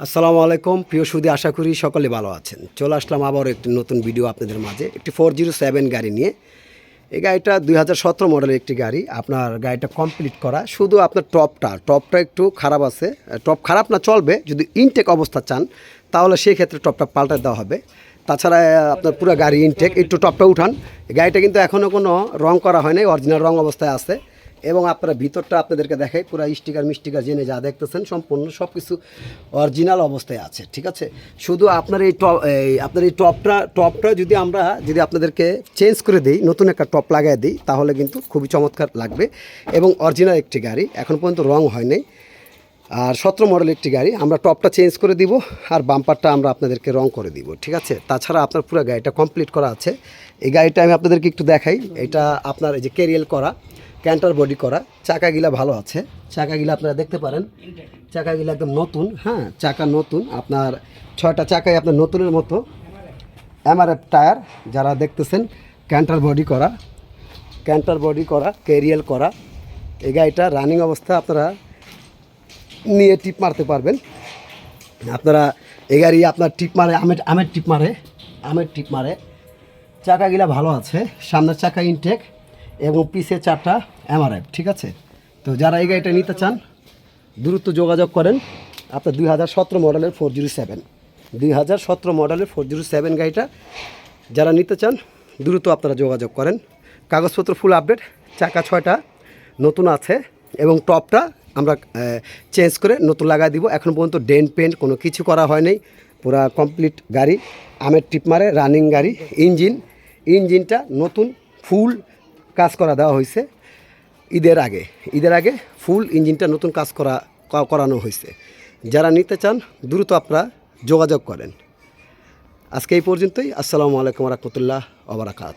আসসালামু আলাইকুম। প্রিয় সুদী, আশা করি সকলে ভালো আছেন। চলে আসলাম আবার একটি নতুন ভিডিও আপনাদের মাঝে। একটি ফোর জিরো সেভেন গাড়ি নিয়ে। এই গাড়িটা দুই হাজার সতেরো মডেলের একটি গাড়ি। আপনার গাড়িটা কমপ্লিট করা। শুধু আপনার টপটা টপটা একটু খারাপ আছে। টপ খারাপ না, চলবে। যদি ইনটেক অবস্থা চান, তাহলে সেই ক্ষেত্রে টপটা পাল্টে দেওয়া হবে। তাছাড়া আপনার পুরো গাড়ি ইনটেক একটু টপটা উঠান। গাড়িটা কিন্তু এখনও কোনো রং করা হয়নি অরিজিনাল রং অবস্থায় আছে। এবং আপনারা ভিতরটা আপনাদেরকে দেখাই, পুরো স্টিকার মিস্টিকার জেনে যা দেখতেছেন, সম্পূর্ণ সব কিছু অরিজিনাল অবস্থায় আছে, ঠিক আছে? শুধু আপনার এই টপ, এই আপনার এই টপটা টপটা যদি আমরা যদি আপনাদেরকে চেঞ্জ করে দিই, নতুন একটা টপ লাগাই দিই, তাহলে কিন্তু খুবই চমৎকার লাগবে। এবং অরিজিনাল একটি গাড়ি, এখন পর্যন্ত রং হয়নি আর সতেরো মডেল একটি গাড়ি, আমরা টপটা চেঞ্জ করে দিব, আর বাম্পারটা আমরা আপনাদেরকে রং করে দিব, ঠিক আছে? তাছাড়া আপনার পুরো গাড়িটা কমপ্লিট করা আছে। এই গাড়িটা আমি আপনাদেরকে একটু দেখাই, এটা আপনার এই যে ক্যারিয়াল করা। ক্যান্টার বডি করা। চাকাগুলা ভালো আছে। চাকাগুলা আপনারা দেখতে পারেন। চাকাগুলা একদম নতুন হ্যাঁ চাকা নতুন। আপনার ছয়টা চাকাই আপনার নতুনের মতো। এমআরএফ টায়ার, যারা দেখতেছেন, ক্যান্টার বডি করা। ক্যান্টার বডি করা ক্যারিয়াল করা। এই গাড়িটা রানিং অবস্থা আপনারা নিয়ে টিপ মারতে পারবেন। আপনারা এই গাড়ি আপনার টিপ মারে, আমের আমের টিপ মারে, আমের টিপ মারে। চাকাগুলা ভালো আছে। সামনের চাকা ইনটেক এবং পিসে চারটা এমআরএফ, ঠিক আছে? তো যারা এই গাড়িটা নিতে চান, দ্রুত যোগাযোগ করেন। আপনার দুই হাজার সতেরো মডেলের ফোর জিরো সেভেন। দুই হাজার সতেরো মডেলের ফোর জিরো সেভেন গাড়িটা যারা নিতে চান, দ্রুত আপনারা যোগাযোগ করেন। কাগজপত্র ফুল আপডেট চাকা ছয়টা নতুন আছে এবং টপটা আমরা চেঞ্জ করে নতুন লাগাই দিব। এখন পর্যন্ত ডেন্ট পেন্ট কোনো কিছু করা হয় নাই। পুরা কমপ্লিট গাড়ি, আমের টিপ মারে রানিং গাড়ি ইঞ্জিন ইঞ্জিনটা নতুন ফুল কাজ করা দেওয়া হয়েছে ঈদের আগে। ঈদের আগে ফুল ইঞ্জিনটা নতুন কাজ করা করানো হয়েছে। যারা নিতে চান, দ্রুত আপনারা যোগাযোগ করেন। আজকে এই পর্যন্তই। আসসালামু আলাইকুম রহমতুল্লাহ ওবরাকাত